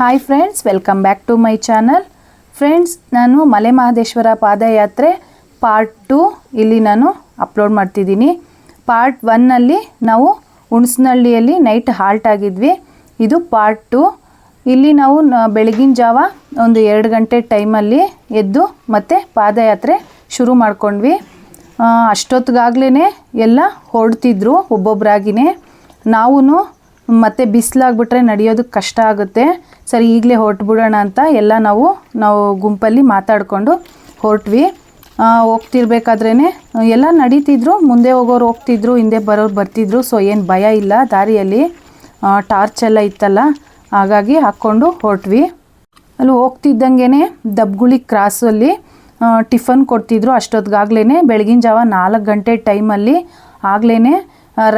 Hi friends welcome back to my channel friends ನಾನು ಮಲೆ ಮಹದೇಶ್ವರ ಪಾದಯಾತ್ರೆ part two ಇಲ್ಲಿ ನಾನು ಅಪ್ಲೋಡ್ ಮಾಡ್ತಿದ್ದೀನಿ. ಪಾರ್ಟ್ ಒನ್ನಲ್ಲಿ ನಾವು ಹುಣಸನಹಳ್ಳಿಯಲ್ಲಿ ನೈಟ್ ಹಾಲ್ಟ್ ಆಗಿದ್ವಿ. ಇದು ಪಾರ್ಟ್ ಟು ಇಲ್ಲಿ ನಾವು ಬೆಳಗಿನ ಜಾವ ಒಂದು ಎರಡು ಗಂಟೆ ಟೈಮಲ್ಲಿ ಎದ್ದು ಮತ್ತೆ ಪಾದಯಾತ್ರೆ ಶುರು ಮಾಡ್ಕೊಂಡ್ವಿ. ಅಷ್ಟೊತ್ತಿಗಾಗ್ಲೇ ಎಲ್ಲ ಹೊಡ್ತಿದ್ರು ಒಬ್ಬೊಬ್ಬರಾಗಿನೇ ನಾವೂ ಮತ್ತೆ ಬಿಸಿಲಾಗ್ಬಿಟ್ರೆ ನಡೆಯೋದಕ್ಕೆ ಕಷ್ಟ ಆಗುತ್ತೆ. ಸರಿ, ಈಗಲೇ ಹೊರಟ್ಬಿಡೋಣ ಅಂತ ಎಲ್ಲ ನಾವು ನಾವು ಗುಂಪಲ್ಲಿ ಮಾತಾಡಿಕೊಂಡು ಹೊರಟ್ವಿ. ಹೋಗ್ತಿರ್ಬೇಕಾದ್ರೇ ಎಲ್ಲ ನಡೀತಿದ್ರು. ಮುಂದೆ ಹೋಗೋರು ಹೋಗ್ತಿದ್ರು, ಹಿಂದೆ ಬರೋರು ಬರ್ತಿದ್ರು. ಸೊ ಏನು ಭಯ ಇಲ್ಲ. ದಾರಿಯಲ್ಲಿ ಟಾರ್ಚ್ ಎಲ್ಲ ಇತ್ತಲ್ಲ, ಹಾಗಾಗಿ ಹಾಕ್ಕೊಂಡು ಹೊರಟ್ವಿ. ಅಲ್ಲಿ ಹೋಗ್ತಿದ್ದಂಗೆ ದಬ್ಗುಳಿ ಕ್ರಾಸಲ್ಲಿ ಟಿಫನ್ ಕೊಡ್ತಿದ್ರು. ಅಷ್ಟೊತ್ತಿಗಾಗ್ಲೇ ಬೆಳಗಿನ ಜಾವ ನಾಲ್ಕು ಗಂಟೆ ಟೈಮಲ್ಲಿ ಆಗ್ಲೇ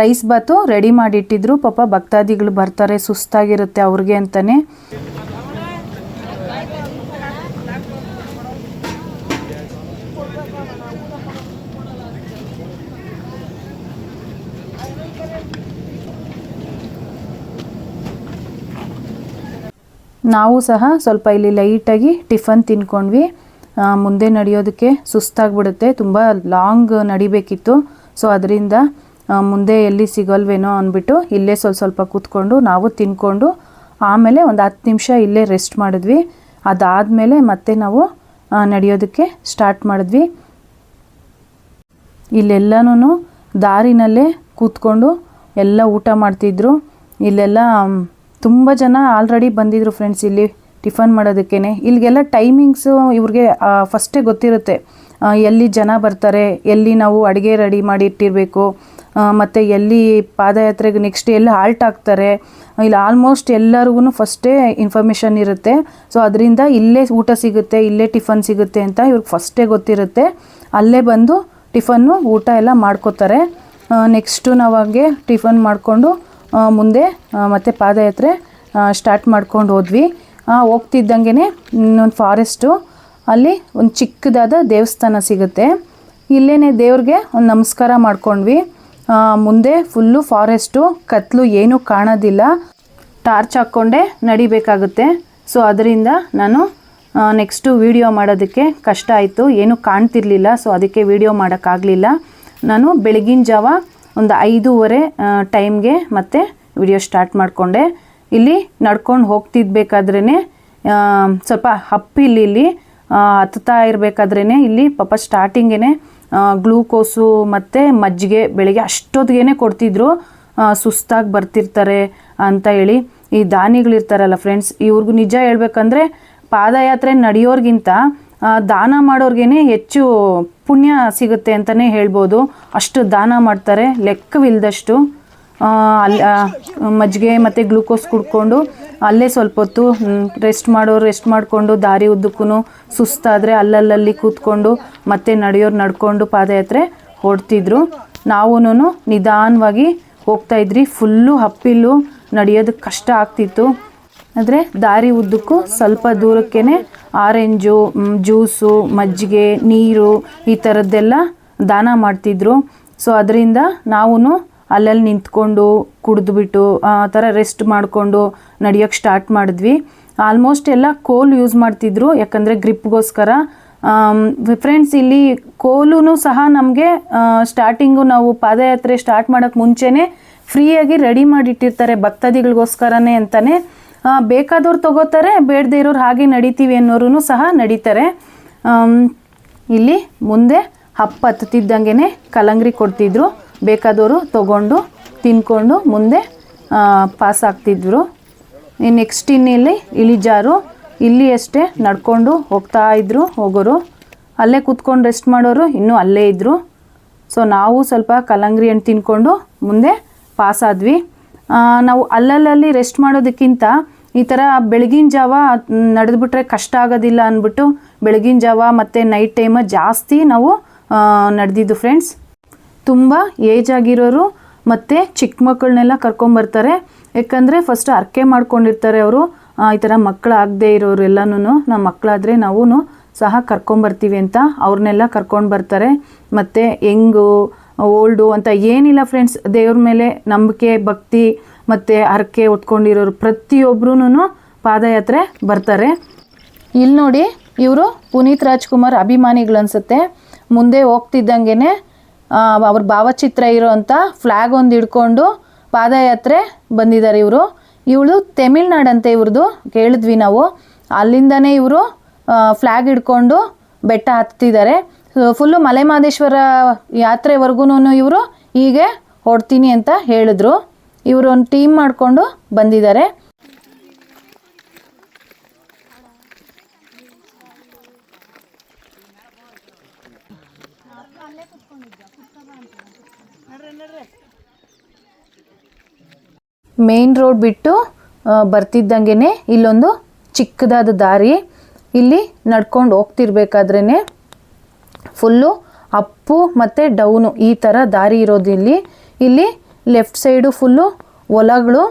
ರೈಸ್ ಬಾತು ರೆಡಿ ಮಾಡಿಟ್ಟಿದ್ರು. ಪಾಪ ಭಕ್ತಾದಿಗಳು ಬರ್ತಾರೆ, ಸುಸ್ತಾಗಿರುತ್ತೆ ಅವ್ರಿಗೆ ಅಂತಲೇ ನಾವು ಸಹ ಸ್ವಲ್ಪ ಇಲ್ಲಿ ಲೈಟಾಗಿ ಟಿಫನ್ ತಿನ್ಕೊಂಡ್ವಿ. ಮುಂದೆ ನಡೆಯೋದಕ್ಕೆ ಸುಸ್ತಾಗ್ಬಿಡುತ್ತೆ. ತುಂಬ ಲಾಂಗ್ ನಡಿಬೇಕಿತ್ತು. ಸೊ ಅದರಿಂದ ಮುಂದೆ ಎಲ್ಲಿ ಸಿಗಲ್ವೇನೋ ಅಂದ್ಬಿಟ್ಟು ಇಲ್ಲೇ ಸ್ವಲ್ಪ ಸ್ವಲ್ಪ ಕೂತ್ಕೊಂಡು ನಾವು ತಿನ್ಕೊಂಡು ಆಮೇಲೆ ಒಂದು ಹತ್ತು ನಿಮಿಷ ಇಲ್ಲೇ ರೆಸ್ಟ್ ಮಾಡಿದ್ವಿ. ಅದಾದಮೇಲೆ ಮತ್ತೆ ನಾವು ನಡೆಯೋದಕ್ಕೆ ಸ್ಟಾರ್ಟ್ ಮಾಡಿದ್ವಿ. ಇಲ್ಲೆಲ್ಲನೂ ದಾರಿನಲ್ಲೇ ಕೂತ್ಕೊಂಡು ಎಲ್ಲ ಊಟ ಮಾಡ್ತಿದ್ರು. ಇಲ್ಲೆಲ್ಲ ತುಂಬ ಜನ ಆಲ್ರೆಡಿ ಬಂದಿದ್ರು ಫ್ರೆಂಡ್ಸ್ ಇಲ್ಲಿ ಟಿಫನ್ ಮಾಡೋದಕ್ಕೇ ಇಲ್ಲಿಗೆಲ್ಲ ಟೈಮಿಂಗ್ಸು ಇವ್ರಿಗೆ ಫಸ್ಟೇ ಗೊತ್ತಿರುತ್ತೆ. ಎಲ್ಲಿ ಜನ ಬರ್ತಾರೆ, ಎಲ್ಲಿ ನಾವು ಅಡುಗೆ ರೆಡಿ ಮಾಡಿ ಇಟ್ಟಿರಬೇಕು ಮತ್ತು ಎಲ್ಲಿ ಪಾದಯಾತ್ರೆಗೆ ನೆಕ್ಸ್ಟ್ ಎಲ್ಲಿ ಹಾಲ್ಟ್ ಆಗ್ತಾರೆ, ಇಲ್ಲಿ ಆಲ್ಮೋಸ್ಟ್ ಎಲ್ಲರಿಗೂ ಫಸ್ಟೇ ಇನ್ಫಾರ್ಮೇಷನ್ ಇರುತ್ತೆ. ಸೊ ಅದರಿಂದ ಇಲ್ಲೇ ಊಟ ಸಿಗುತ್ತೆ, ಇಲ್ಲೇ ಟಿಫನ್ ಸಿಗುತ್ತೆ ಅಂತ ಇವ್ರಿಗೆ ಫಸ್ಟೇ ಗೊತ್ತಿರುತ್ತೆ. ಅಲ್ಲೇ ಬಂದು ಟಿಫನ್ನು ಊಟ ಎಲ್ಲ ಮಾಡ್ಕೋತಾರೆ. ನೆಕ್ಸ್ಟು ನಾವು ಹಾಗೆ ಟಿಫನ್ ಮಾಡಿಕೊಂಡು ಮುಂದೆ ಮತ್ತು ಪಾದಯಾತ್ರೆ ಸ್ಟಾರ್ಟ್ ಮಾಡ್ಕೊಂಡು ಹೋದ್ವಿ. ಹೋಗ್ತಿದ್ದಂಗೆ ಒಂದು ಫಾರೆಸ್ಟು ಅಲ್ಲಿ ಒಂದು ಚಿಕ್ಕದಾದ ದೇವಸ್ಥಾನ ಸಿಗುತ್ತೆ. ಇಲ್ಲೇ ದೇವ್ರಿಗೆ ಒಂದು ನಮಸ್ಕಾರ ಮಾಡ್ಕೊಂಡ್ವಿ. ಮುಂದೆ ಫುಲ್ಲು ಫಾರೆಸ್ಟು, ಕತ್ಲು ಏನೂ ಕಾಣೋದಿಲ್ಲ. ಟಾರ್ಚ್ ಹಾಕ್ಕೊಂಡೇ ನಡಿಬೇಕಾಗುತ್ತೆ. ಸೊ, ಅದರಿಂದ ನಾನು ನೆಕ್ಸ್ಟು ವೀಡಿಯೋ ಮಾಡೋದಕ್ಕೆ ಕಷ್ಟ ಆಯಿತು. ಏನೂ ಕಾಣ್ತಿರ್ಲಿಲ್ಲ. ಸೊ, ಅದಕ್ಕೆ ವೀಡಿಯೋ ಮಾಡೋಕ್ಕಾಗಲಿಲ್ಲ. ನಾನು ಬೆಳಗಿನ ಜಾವ ಒಂದು ಐದೂವರೆ ಟೈಮ್ಗೆ ಮತ್ತೆ ವಿಡಿಯೋ ಸ್ಟಾರ್ಟ್ ಮಾಡಿಕೊಂಡೆ. ಇಲ್ಲಿ ನಡ್ಕೊಂಡು ಹೋಗ್ತಿದ್ಬೇಕಾದ್ರೇ ಸ್ವಲ್ಪ ಹಪ್ಪಿಲ್ಲಿ ಇಲ್ಲಿ ಹತ್ತುತ್ತಾ ಇರಬೇಕಾದ್ರೇ ಇಲ್ಲಿ ಪಾಪ ಸ್ಟಾರ್ಟಿಂಗೇ ಗ್ಲೂಕೋಸು ಮತ್ತು ಮಜ್ಜಿಗೆ ಬೆಳಿಗ್ಗೆ ಅಷ್ಟೊತ್ತಿಗೆ ಕೊಡ್ತಿದ್ರು. ಸುಸ್ತಾಗಿ ಬರ್ತಿರ್ತಾರೆ ಅಂತ ಹೇಳಿ ಈ ದಾನಿಗಳಿರ್ತಾರಲ್ಲ ಫ್ರೆಂಡ್ಸ್ ಇವ್ರಿಗೂ ನಿಜ ಹೇಳ್ಬೇಕಂದ್ರೆ ಪಾದಯಾತ್ರೆ ನಡೆಯೋರ್ಗಿಂತ ದಾನ ಮಾಡೋರ್ಗೇ ಹೆಚ್ಚು ಪುಣ್ಯ ಸಿಗುತ್ತೆ ಅಂತಲೇ ಹೇಳ್ಬೋದು. ಅಷ್ಟು ದಾನ ಮಾಡ್ತಾರೆ ಲೆಕ್ಕವಿಲ್ಲದಷ್ಟು ಅಲ್ಲಿ ಮಜ್ಜಿಗೆ ಮತ್ತು ಗ್ಲೂಕೋಸ್ ಕುಡ್ಕೊಂಡು ಅಲ್ಲೇ ಸ್ವಲ್ಪ ಹೊತ್ತು ರೆಸ್ಟ್ ಮಾಡೋರು ರೆಸ್ಟ್ ಮಾಡಿಕೊಂಡು ದಾರಿ ಉದ್ದಕ್ಕೂ ಸುಸ್ತಾದರೆ ಅಲ್ಲಲ್ಲಲ್ಲಿ ಕೂತ್ಕೊಂಡು ಮತ್ತೆ ನಡೆಯೋರು ನಡ್ಕೊಂಡು ಪಾದಯಾತ್ರೆ ಹೊಡ್ತಿದ್ರು ನಾವೂ ನಿಧಾನವಾಗಿ ಹೋಗ್ತಾಯಿದ್ರಿ ಫುಲ್ಲು ಹಪ್ಪಿಲ್ಲು ನಡೆಯೋದಕ್ಕೆ ಕಷ್ಟ ಆಗ್ತಿತ್ತು. ಆದರೆ ದಾರಿ ಉದ್ದಕ್ಕೂ ಸ್ವಲ್ಪ ದೂರಕ್ಕೇ ಆರೆಂಜು ಜ್ಯೂಸು, ಮಜ್ಜಿಗೆ, ನೀರು ಈ ಥರದ್ದೆಲ್ಲ ದಾನ ಮಾಡ್ತಿದ್ರು. ಸೊ ಅದರಿಂದ ನಾವೂ ಅಲ್ಲಲ್ಲಿ ನಿಂತ್ಕೊಂಡು, ಕುಡಿದ್ಬಿಟ್ಟು, ಆ ಥರ ರೆಸ್ಟ್ ಮಾಡಿಕೊಂಡು ನಡೆಯೋಕ್ಕೆ ಸ್ಟಾರ್ಟ್ ಮಾಡಿದ್ವಿ. ಆಲ್ಮೋಸ್ಟ್ ಎಲ್ಲ ಕೋಲ್ ಯೂಸ್ ಮಾಡ್ತಿದ್ರು. ಯಾಕಂದರೆ ಗ್ರಿಪ್ಗೋಸ್ಕರ ಫ್ರೆಂಡ್ಸ್ ಇಲ್ಲಿ ಕೋಲೂ ಸಹ ನಮಗೆ ಸ್ಟಾರ್ಟಿಂಗು ನಾವು ಪಾದಯಾತ್ರೆ ಸ್ಟಾರ್ಟ್ ಮಾಡೋಕ್ಕೆ ಮುಂಚೆನೇ ಫ್ರೀಯಾಗಿ ರೆಡಿ ಮಾಡಿಟ್ಟಿರ್ತಾರೆ ಭಕ್ತಾದಿಗಳಿಗೋಸ್ಕರನೇ ಅಂತಲೇ ಬೇಕಾದವ್ರು ತಗೋತಾರೆ, ಬೇಡದೇ ಇರೋರು ಹಾಗೆ ನಡೀತೀವಿ ಅನ್ನೋರು ಸಹ ನಡೀತಾರೆ. ಇಲ್ಲಿ ಮುಂದೆ ಹಪ್ಪ ಹತ್ತುತ್ತಿದ್ದಂಗೆ ಕಲಂಗ್ರಿ ಕೊಡ್ತಿದ್ರು. ಬೇಕಾದವರು ತಗೊಂಡು ತಿನ್ಕೊಂಡು ಮುಂದೆ ಪಾಸ್ ಆಗ್ತಿದ್ರು. ನೆಕ್ಸ್ಟ್ ಇನ್ನಿಲ್ಲಿ ಇಳಿಜಾರು, ಇಲ್ಲಿ ಅಷ್ಟೇ ನಡ್ಕೊಂಡು ಹೋಗ್ತಾ ಇದ್ರು ಹೋಗೋರು. ಅಲ್ಲೇ ಕೂತ್ಕೊಂಡು ರೆಸ್ಟ್ ಮಾಡೋರು ಇನ್ನೂ ಅಲ್ಲೇ ಇದ್ದರು ಸೊ ನಾವು ಸ್ವಲ್ಪ ಕಲ್ಲಂಗಡಿ ಹಣ್ಣು ತಿನ್ಕೊಂಡು ಮುಂದೆ ಪಾಸ್ ಆದ್ವಿ. ನಾವು ಅಲ್ಲಲ್ಲಲ್ಲಿ ರೆಸ್ಟ್ ಮಾಡೋದಕ್ಕಿಂತ ಈ ಥರ ಬೆಳಗಿನ ಜಾವ ನಡೆದ್ಬಿಟ್ರೆ ಕಷ್ಟ ಆಗೋದಿಲ್ಲ ಅಂದ್ಬಿಟ್ಟು ಬೆಳಗಿನ ಜಾವ ಮತ್ತು ನೈಟ್ ಟೈಮ ಜಾಸ್ತಿ ನಾವು ನಡೆದಿದ್ದು ಫ್ರೆಂಡ್ಸ್ ತುಂಬ ಏಜ್ ಆಗಿರೋರು ಮತ್ತು ಚಿಕ್ಕ ಮಕ್ಕಳನ್ನೆಲ್ಲ ಕರ್ಕೊಂಬರ್ತಾರೆ ಯಾಕಂದರೆ ಫಸ್ಟ್ ಅರ್ಕೆ ಮಾಡ್ಕೊಂಡಿರ್ತಾರೆ ಅವರು. ಈ ಥರ ಮಕ್ಕಳಾಗದೆ ಇರೋರು ಎಲ್ಲನೂ ನಮ್ಮ ಮಕ್ಕಳಾದರೆ ನಾವು ಸಹ ಕರ್ಕೊಂಬರ್ತೀವಿ ಅಂತ ಅವ್ರನ್ನೆಲ್ಲ ಕರ್ಕೊಂಡು ಬರ್ತಾರೆ. ಮತ್ತು ಹೆಂಗು, ಓಲ್ಡು ಅಂತ ಏನಿಲ್ಲ ಫ್ರೆಂಡ್ಸ್ ದೇವ್ರ ಮೇಲೆ ನಂಬಿಕೆ, ಭಕ್ತಿ ಮತ್ತು ಹರಕೆ ಹೊತ್ಕೊಂಡಿರೋರು ಪ್ರತಿಯೊಬ್ಬರೂ ಪಾದಯಾತ್ರೆ ಬರ್ತಾರೆ. ಇಲ್ಲಿ ನೋಡಿ ಇವರು ಪುನೀತ್ ರಾಜ್ಕುಮಾರ್ ಅಭಿಮಾನಿಗಳು ಅನಿಸುತ್ತೆ ಮುಂದೆ ಹೋಗ್ತಿದ್ದಂಗೆ ಅವ್ರ ಭಾವಚಿತ್ರ ಇರೋವಂಥ ಫ್ಲ್ಯಾಗ್ ಒಂದು ಹಿಡ್ಕೊಂಡು ಪಾದಯಾತ್ರೆ ಬಂದಿದ್ದಾರೆ ಇವರು. ಇವಳು ತಮಿಳ್ನಾಡಂತೆ ಇವ್ರದ್ದು ಕೇಳಿದ್ವಿ ನಾವು. ಅಲ್ಲಿಂದನೇ ಇವರು ಫ್ಲ್ಯಾಗ್ ಹಿಡ್ಕೊಂಡು ಬೆಟ್ಟ ಹತ್ತಿದ್ದಾರೆ ಫುಲ್ಲು ಮಲೆಮಹದೇಶ್ವರ ಯಾತ್ರೆವರೆಗೂ ಇವರು, ಹೀಗೆ ಹೊಡ್ತೀನಿ ಅಂತ ಹೇಳಿದ್ರು. ಇವರು ಒಂದು ಟೀಮ್ ಮಾಡಿಕೊಂಡು ಬಂದಿದ್ದಾರೆ ಮೇನ್ ರೋಡ್ ಬಿಟ್ಟು ಬರ್ತಿದ್ದಂಗೆ ಇಲ್ಲೊಂದು ಚಿಕ್ಕದಾದ ದಾರಿ. ಇಲ್ಲಿ ನಡ್ಕೊಂಡು ಹೋಗ್ತಿರ್ಬೇಕಾದ್ರೇ ಫುಲ್ಲು ಅಪ್ಪು ಮತ್ತು ಡೌನು ಈ ಥರ ದಾರಿ ಇರೋದು ಇಲ್ಲಿ. ಇಲ್ಲಿ ಲೆಫ್ಟ್ ಸೈಡು ಫುಲ್ಲು ಹೊಲಗಳು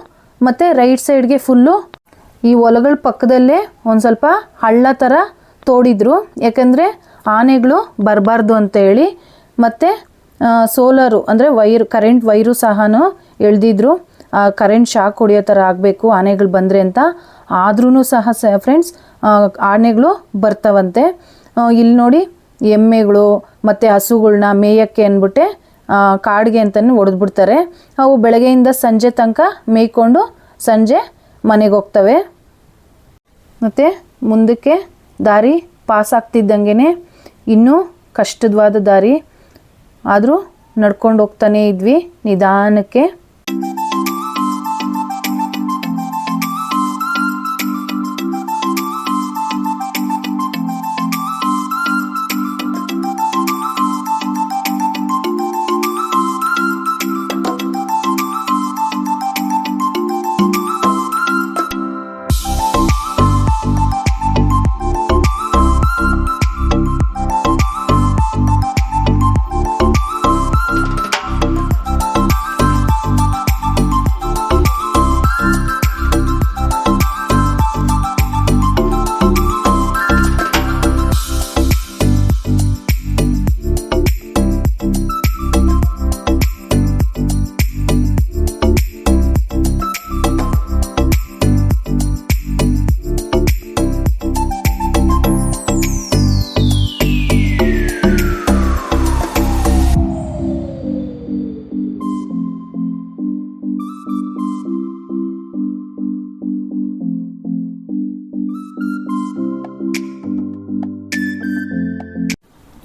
ಮತ್ತು ರೈಟ್ ಸೈಡ್ಗೆ ಫುಲ್ಲು ಈ ಹೊಲಗಳ ಪಕ್ಕದಲ್ಲೇ ಒಂದು ಸ್ವಲ್ಪ ಹಳ್ಳ ಥರ ತೋಡಿದ್ರು. ಯಾಕಂದರೆ ಆನೆಗಳು ಬರಬಾರ್ದು ಅಂತೇಳಿ ಮತ್ತು ಸೋಲಾರು ಅಂದರೆ ವೈರ್ ಕರೆಂಟ್ ವೈರು ಸಹ ಎಳ್ದಿದ್ರು. ಕರೆಂಟ್ ಶಾಕ್ ಹೊಡಿಯೋ ಥರ ಆಗಬೇಕು, ಆನೆಗಳು ಬಂದರೆ ಅಂತ. ಆದ್ರೂ ಸಹ ಸ ಫ್ರೆಂಡ್ಸ್ ಆನೆಗಳು ಬರ್ತಾವಂತೆ. ಇಲ್ಲಿ ನೋಡಿ, ಎಮ್ಮೆಗಳು ಮತ್ತು ಹಸುಗಳನ್ನ ಮೇಯಕ್ಕೆ ಅಂದ್ಬಿಟ್ಟೆ ಕಾಡಿಗೆ ಅಂತಲೇ ಹೊಡೆದ್ಬಿಡ್ತಾರೆ ಅವು ಬೆಳಗ್ಗೆಯಿಂದ ಸಂಜೆ ತನಕ ಮೇಯ್ಕೊಂಡು ಸಂಜೆ ಮನೆಗೆ ಹೋಗ್ತವೆ. ಮತ್ತು ಮುಂದಕ್ಕೆ ದಾರಿ ಪಾಸ್ ಆಗ್ತಿದ್ದಂಗೆ ಇನ್ನೂ ಕಷ್ಟದವಾದ ದಾರಿ. ಆದರೂ ನಡ್ಕೊಂಡು ಹೋಗ್ತಾನೇ ಇದ್ವಿ ನಿಧಾನಕ್ಕೆ.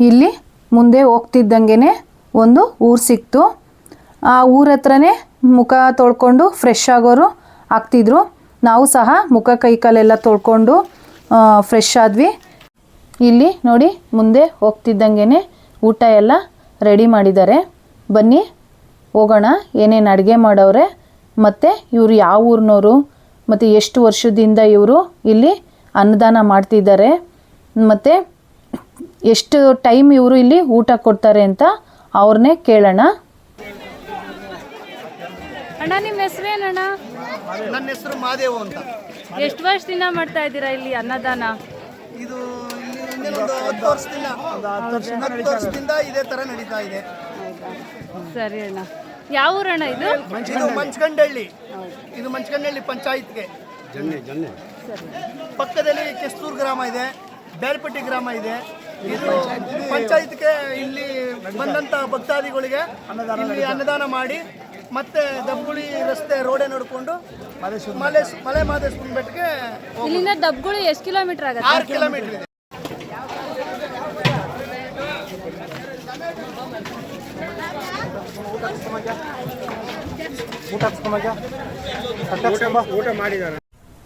ಇಲ್ಲಿ ಮುಂದೆ ಹೋಗ್ತಿದ್ದಂಗೆ ಒಂದು ಊರು ಸಿಕ್ತು. ಆ ಊರ ಹತ್ರನೇ ಮುಖ ತೊಳ್ಕೊಂಡು ಫ್ರೆಶ್ ಆಗೋರು ಆಗ್ತಿದ್ರು. ನಾವು ಸಹ ಮುಖ ಕೈಕಾಲೆಲ್ಲ ತೊಳ್ಕೊಂಡು ಫ್ರೆಶ್ ಆದ್ವಿ. ಇಲ್ಲಿ ನೋಡಿ ಮುಂದೆ ಹೋಗ್ತಿದ್ದಂಗೆ ಊಟ ಎಲ್ಲ ರೆಡಿ ಮಾಡಿದ್ದಾರೆ. ಬನ್ನಿ, ಹೋಗೋಣ, ಏನೇನು ಅಡುಗೆ ಮಾಡವ್ರೆ. ಮತ್ತು ಇವರು ಯಾವ ಊರಿನವರು ಮತ್ತು ಎಷ್ಟು ವರ್ಷದಿಂದ ಇವರು ಇಲ್ಲಿ ಅನ್ನದಾನ ಮಾಡ್ತಿದ್ದಾರೆ. ಮತ್ತು ಎಷ್ಟು ಟೈಮ್ ಇವರು ಇಲ್ಲಿ ಊಟ ಕೊಡ್ತಾರೆ ಅಂತ ಅವ್ರನ್ನೇ ಕೇಳೋಣ. ಅಣ್ಣ ನಿಮ್ಮ ಹೆಸರೇನಣ್ಣ? ನನ್ನ ಹೆಸರು ಮಾದೇವು ಅಂತ. ಎಷ್ಟು ವರ್ಷದಿಂದ ಮಾಡ್ತಾ ಇದ್ದೀರಾ ಇಲ್ಲಿ ಅನ್ನದಾನ? ಇದು ಇಲ್ಲಿ ಒಂದು ಹತ್ತು ವರ್ಷದಿಂದ ಹತ್ತು ವರ್ಷದಿಂದ ಇದೇ ತರ ನಡೀತಾ ಇದೆ. ಸರಿ ಅಣ್ಣ. ಯಾವ ಊರಣ್ಣ ಇದು? ಇದು ಮಂಚಗಂಡಹಳ್ಳಿ ಇದು ಮಂಚಗಂಡಹಳ್ಳಿ ಪಂಚಾಯತ್ಗೆ. ಪಕ್ಕದಲ್ಲಿ ಕೆಸ್ತೂರ್ ಗ್ರಾಮ ಇದೆ ಬೇಲ್ಪಟ್ಟಿ ಗ್ರಾಮ ಇದು. ಪಂಚಾಯತ್ಗೆ ಇಲ್ಲಿ ಬಂದಂತ ಭಕ್ತಾದಿಗಳಿಗೆ ಇಲ್ಲಿ ಅನ್ನದಾನ ಮಾಡಿ ಮತ್ತೆ ದಬ್ಬುಳಿ ರಸ್ತೆ ರೋಡೆ ನೋಡಿಕೊಂಡು ಮಲೆ ಮಲೆ ಮಾದೇಶ್ವರನ ಬೆಟ್ಟಕ್ಕೆ ಇಲ್ಲಿಂದ ದಬ್ಬುಳಿ ಎಷ್ಟು ಕಿಲೋಮೀಟರ್ ಆಗುತ್ತೆ? ಆರು ಕಿಲೋಮೀಟರ್ ಇದೆ.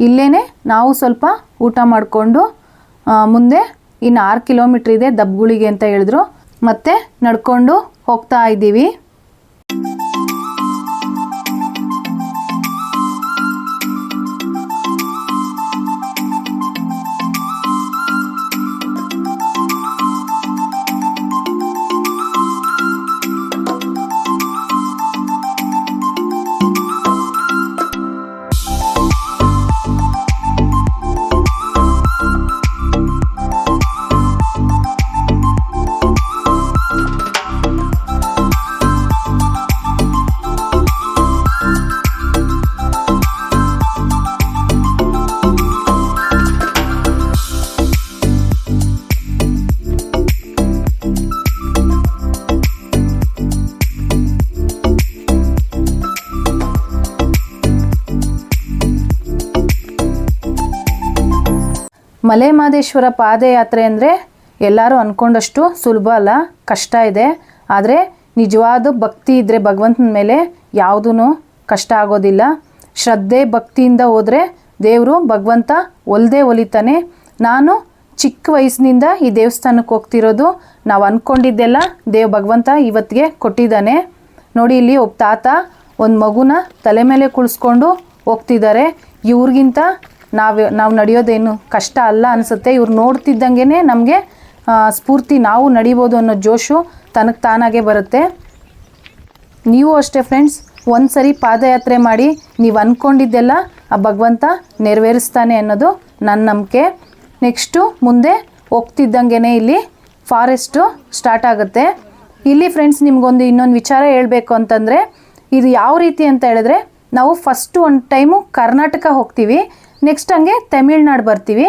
ಇಲ್ಲೇನೆ ನಾವು ಸ್ವಲ್ಪ ಊಟ ಮಾಡಿಕೊಂಡು ಮುಂದೆ ಇನ್ನು ಆರು ಕಿಲೋಮೀಟ್ರ್ ಇದೆ ದಬ್ಗುಳಿಗೆ ಅಂತ ಹೇಳಿದ್ರು. ಮತ್ತೆ ನಡ್ಕೊಂಡು ಹೋಗ್ತಾ ಇದ್ದೀವಿ. ಮಲೆ ಮಹದೇಶ್ವರ ಪಾದಯಾತ್ರೆ ಅಂದರೆ ಎಲ್ಲರೂ ಅಂದ್ಕೊಂಡಷ್ಟು ಸುಲಭ ಅಲ್ಲ, ಕಷ್ಟ ಇದೆ. ಆದರೆ ನಿಜವಾದ ಭಕ್ತಿ ಇದ್ದರೆ ಭಗವಂತನ ಮೇಲೆ ಯಾವುದೂ ಕಷ್ಟ ಆಗೋದಿಲ್ಲ. ಶ್ರದ್ಧೆ, ಭಕ್ತಿಯಿಂದ ಹೋದರೆ ದೇವರು ಭಗವಂತ ಒಲ್ದೇ ಒಲಿತಾನೆ. ನಾನು ಚಿಕ್ಕ ವಯಸ್ಸಿನಿಂದ ಈ ದೇವಸ್ಥಾನಕ್ಕೆ ಹೋಗ್ತಿರೋದು, ನಾವು ಅಂದ್ಕೊಂಡಿದ್ದೆಲ್ಲ ದೇವ್ ಭಗವಂತ ಇವತ್ತಿಗೆ ಕೊಟ್ಟಿದ್ದಾನೆ. ನೋಡಿ ಇಲ್ಲಿ ಒಬ್ಬ ತಾತ ಒಂದು ಮಗುನ ತಲೆ ಮೇಲೆ ಕುಳಿಸ್ಕೊಂಡು ಹೋಗ್ತಿದ್ದಾರೆ. ಇವ್ರಿಗಿಂತ ನಾವು ನಾವು ನಡೆಯೋದೇನು ಕಷ್ಟ ಅಲ್ಲ ಅನಿಸುತ್ತೆ. ಇವ್ರು ನೋಡ್ತಿದ್ದಂಗೆ ನಮಗೆ ಸ್ಫೂರ್ತಿ ನಾವು ನಡಿಬೋದು ಅನ್ನೋ ಜೋಶು ತನಗೆ ತಾನಾಗೆ ಬರುತ್ತೆ. ನೀವು ಅಷ್ಟೇ ಫ್ರೆಂಡ್ಸ್ ಒಂದು ಸರಿ ಪಾದಯಾತ್ರೆ ಮಾಡಿ ನೀವು ಅಂದ್ಕೊಂಡಿದ್ದೆಲ್ಲ ಆ ಭಗವಂತ ನೆರವೇರಿಸ್ತಾನೆ ಅನ್ನೋದು ನನ್ನ ನಂಬಿಕೆ. ನೆಕ್ಸ್ಟು ಮುಂದೆ ಹೋಗ್ತಿದ್ದಂಗೆ ಇಲ್ಲಿ ಫಾರೆಸ್ಟು ಸ್ಟಾರ್ಟ್ ಆಗುತ್ತೆ. ಇಲ್ಲಿ ಫ್ರೆಂಡ್ಸ್ ನಿಮಗೊಂದು ಇನ್ನೊಂದು ವಿಚಾರ ಹೇಳಬೇಕು ಅಂತಂದರೆ, ಇದು ಯಾವ ರೀತಿ ಅಂತ ಹೇಳಿದ್ರೆ, ನಾವು ಫಸ್ಟು ಒಂದು ಟೈಮು ಕರ್ನಾಟಕ ಹೋಗ್ತೀವಿ. ನೆಕ್ಸ್ಟ್ ಹಂಗೆ ತಮಿಳ್ನಾಡು ಬರ್ತೀವಿ.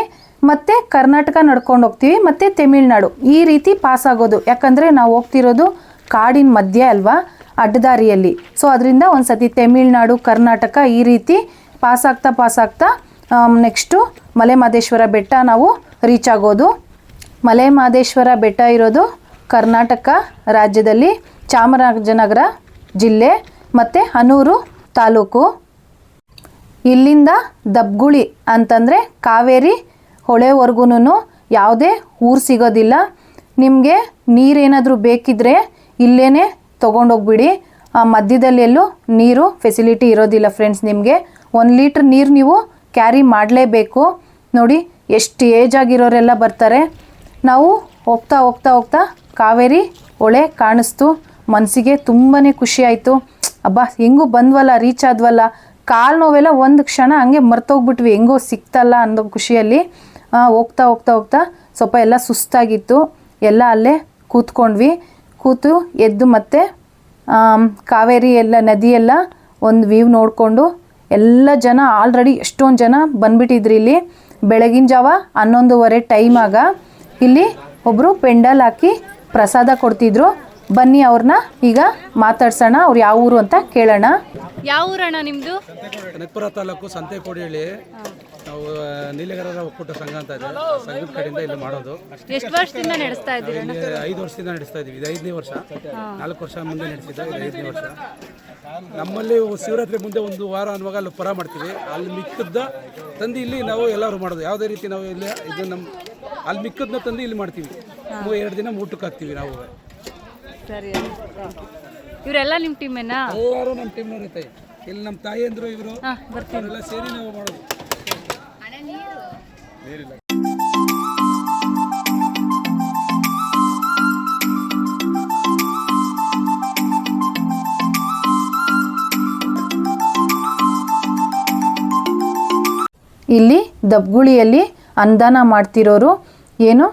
ಮತ್ತು ಕರ್ನಾಟಕ ನಡ್ಕೊಂಡು ಹೋಗ್ತೀವಿ. ಮತ್ತು ತಮಿಳ್ನಾಡು ಈ ರೀತಿ ಪಾಸ್ ಆಗೋದು. ಯಾಕಂದರೆ ನಾವು ಹೋಗ್ತಿರೋದು ಕಾಡಿನ ಮಧ್ಯೆ ಅಲ್ವಾ? ಅಡ್ಡದಾರಿಯಲ್ಲಿ. ಸೊ ಅದರಿಂದ ಒಂದು ಸತಿ ತಮಿಳ್ನಾಡು ಕರ್ನಾಟಕ ಈ ರೀತಿ ಪಾಸ್ ಆಗ್ತಾ ಪಾಸ್ ಆಗ್ತಾ ನೆಕ್ಸ್ಟು ಮಲೆ ಮಹದೇಶ್ವರ ಬೆಟ್ಟ ನಾವು ರೀಚ್ ಆಗೋದು. ಮಲೆ ಮಹದೇಶ್ವರ ಬೆಟ್ಟ ಇರೋದು ಕರ್ನಾಟಕ ರಾಜ್ಯದಲ್ಲಿ ಚಾಮರಾಜನಗರ ಜಿಲ್ಲೆ, ಮತ್ತು ಹನೂರು ತಾಲೂಕು. ಇಲ್ಲಿಂದ ದಬ್ಗುಳಿ ಅಂತಂದರೆ ಕಾವೇರಿ ಹೊಳೆವರೆಗೂ ಯಾವುದೇ ಊರು ಸಿಗೋದಿಲ್ಲ. ನಿಮಗೆ ನೀರೇನಾದರೂ ಬೇಕಿದ್ದರೆ ಇಲ್ಲೇ ತೊಗೊಂಡೋಗ್ಬಿಡಿ. ಮಧ್ಯದಲ್ಲಿ ಎಲ್ಲೂ ನೀರು ಫೆಸಿಲಿಟಿ ಇರೋದಿಲ್ಲ ಫ್ರೆಂಡ್ಸ್ ನಿಮಗೆ. ಒಂದು ಲೀಟ್ರ್ ನೀರು ನೀವು ಕ್ಯಾರಿ ಮಾಡಲೇಬೇಕು. ನೋಡಿ, ಎಷ್ಟು ಏಜ್ ಆಗಿರೋರೆಲ್ಲ ಬರ್ತಾರೆ. ನಾವು ಹೋಗ್ತಾ ಹೋಗ್ತಾ ಹೋಗ್ತಾ ಕಾವೇರಿ ಹೊಳೆ ಕಾಣಿಸ್ತು. ಮನಸ್ಸಿಗೆ ತುಂಬಾ ಖುಷಿ ಆಯಿತು. ಅಬ್ಬಾ, ಹೆಂಗೂ ಬಂದ್ವಲ್ಲ ರೀಚ್ ಆದ್ವಲ್ಲ. ಕಾಲು ನೋವೆಲ್ಲ ಒಂದು ಕ್ಷಣ ಹಂಗೆ ಮರ್ತೋಗ್ಬಿಟ್ವಿ. ಹೆಂಗೋ ಸಿಕ್ತಲ್ಲ ಅನ್ನೋ ಖುಷಿಯಲ್ಲಿ ಹೋಗ್ತಾ ಹೋಗ್ತಾ ಹೋಗ್ತಾ ಸ್ವಲ್ಪ ಎಲ್ಲ ಸುಸ್ತಾಗಿತ್ತು. ಎಲ್ಲ ಅಲ್ಲೇ ಕೂತ್ಕೊಂಡ್ವಿ. ಕೂತು ಎದ್ದು ಮತ್ತೆ ಕಾವೇರಿ ಎಲ್ಲ ನದಿಯೆಲ್ಲ ಒಂದು ವ್ಯೂ ನೋಡಿಕೊಂಡು ಎಲ್ಲ ಜನ ಆಲ್ರೆಡಿ ಎಷ್ಟೊಂದು ಜನ ಬಂದ್ಬಿಟ್ಟಿದ್ರಿ ಇಲ್ಲಿ. ಬೆಳಗಿನ ಜಾವ ಹನ್ನೊಂದುವರೆ ಟೈಮಾಗ ಇಲ್ಲಿ ಒಬ್ಬರು ಪೆಂಡಲ್ ಹಾಕಿ ಪ್ರಸಾದ ಕೊಡ್ತಿದ್ರು. ಬನ್ನಿ ಅವ್ರನ್ನ ಈಗ ಮಾತಾಡ್ಸೋಣ. ಅವ್ರು ಯಾವ ಊರು ಅಂತ ಕೇಳೋಣ. ಯಾವ ಊರಣ್ಣ ನಿಮ್ಮದು ಕನಕಪುರ ತಾಲೂಕು ಸಂತೆಕೋಡಿ ಹೇಳಿ ನಾವು ನೀಲಗರರ ಒಕ್ಕೂಟ ಸಂಘ ಅಂತ ಇದೆ. ಸಂಘದ ಕಡೆಯಿಂದ ಇಲ್ಲಿ ಮಾಡೋದು. ಎಷ್ಟು ವರ್ಷದಿಂದ ನಡೆಸ್ತಾ ಇದ್ದೀವಿ ಇಲ್ಲಿ ಐದು ವರ್ಷದಿಂದ ನಡೆಸ್ತಾ ಇದ್ದೀವಿ ಇದು ಐದನೇ ವರ್ಷ. ನಾಲ್ಕು ವರ್ಷ ಮುಂದೆ ನಡೆಸಿದ್ದ ಇದು ಐದನೇ ವರ್ಷ. ನಮ್ಮಲ್ಲಿ ಶಿವರಾತ್ರಿ ಮುಂದೆ ಒಂದು ವಾರ ಅನ್ನುವಾಗ ಅಲ್ಲಿ ಪರ ಮಾಡ್ತೀವಿ. ಅಲ್ಲಿ ಮಿಕ್ಕದ್ದ ತಂದು ಇಲ್ಲಿ ನಾವು ಎಲ್ಲರೂ ಮಾಡೋದು. ಯಾವುದೇ ರೀತಿ ನಾವು ಇಲ್ಲಿ ಇದು ನಮ್ಮ ಅಲ್ಲಿ ಮಿಕ್ಕದ್ನ ತಂದು ಇಲ್ಲಿ ಮಾಡ್ತೀವಿ. ಎರಡು ದಿನ ಊಟಕ್ಕೆ ಹಾಕ್ತೀವಿ ನಾವು. ಸರಿ ಇವರೆಲ್ಲ ನಿಮ್ಮ ಟೀಮೇನಾ ಎಲ್ಲರೂ ನಮ್ಮ ಟೀಮ್ ಇರ್ತಾರೆ. ಇಲ್ಲಿ ನಮ್ಮ ತಾಯಿ ಅಂದ್ರು ಇವರು. ಹಾಂ ಬರ್ತೀನಿ. ಎಲ್ಲ ಸೇರಿ ನಾವು ಮಾಡೋದು. ಇಲ್ಲಿ ದಬ್ಗುಳಿಯಲ್ಲಿ ಅನುದಾನ ಮಾಡ್ತಿರೋರು ಏನು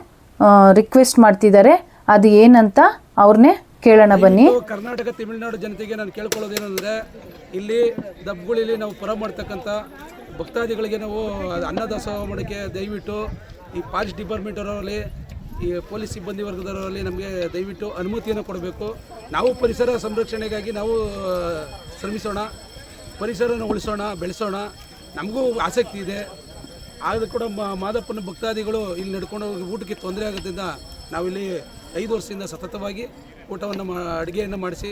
ರಿಕ್ವೆಸ್ಟ್ ಮಾಡ್ತಿದ್ದಾರೆ. ಅದು ಏನಂತ ಅವ್ರನ್ನೇ ಕೇಳೋಣ ಬನ್ನಿ. ಕರ್ನಾಟಕ ತಮಿಳುನಾಡು ಜನತೆಗೆ ನಾನು ಕೇಳ್ಕೊಳ್ಳೋದೇನೆಂದರೆ ಇಲ್ಲಿ ದಬ್ಗುಳಿಲಿ ನಾವು ಪರ ಮಾಡ್ತಕ್ಕಂಥ ಭಕ್ತಾದಿಗಳಿಗೆ ನಾವು ಅನ್ನದಾಸೋಹ ಮಾಡೋಕ್ಕೆ ದಯವಿಟ್ಟು ಈ ಪಾಲಿಸ್ ಡಿಪಾರ್ಟ್ಮೆಂಟ್ ಅವರಲ್ಲಿ ಈ ಪೊಲೀಸ್ ಸಿಬ್ಬಂದಿ ವರ್ಗದವರಲ್ಲಿ ನಮಗೆ ದಯವಿಟ್ಟು ಅನುಮತಿಯನ್ನು ಕೊಡಬೇಕು. ನಾವು ಪರಿಸರ ಸಂರಕ್ಷಣೆಗಾಗಿ ನಾವು ಶ್ರಮಿಸೋಣ ಪರಿಸರನ ಉಳಿಸೋಣ ಬೆಳೆಸೋಣ. ನಮಗೂ ಆಸಕ್ತಿ ಇದೆ. ಆದರೂ ಕೂಡ ಮಾ ಮಾದಪ್ಪನ ಭಕ್ತಾದಿಗಳು ಇಲ್ಲಿ ನಡ್ಕೊಂಡು ಹೋಗಿ ಊಟಕ್ಕೆ ತೊಂದರೆ ಆಗೋದ್ರಿಂದ ನಾವಿಲ್ಲಿ ಐದು ವರ್ಷದಿಂದ ಸತತವಾಗಿ ಊಟವನ್ನು ಮಾ, ಅಡುಗೆಯನ್ನು ಮಾಡಿಸಿ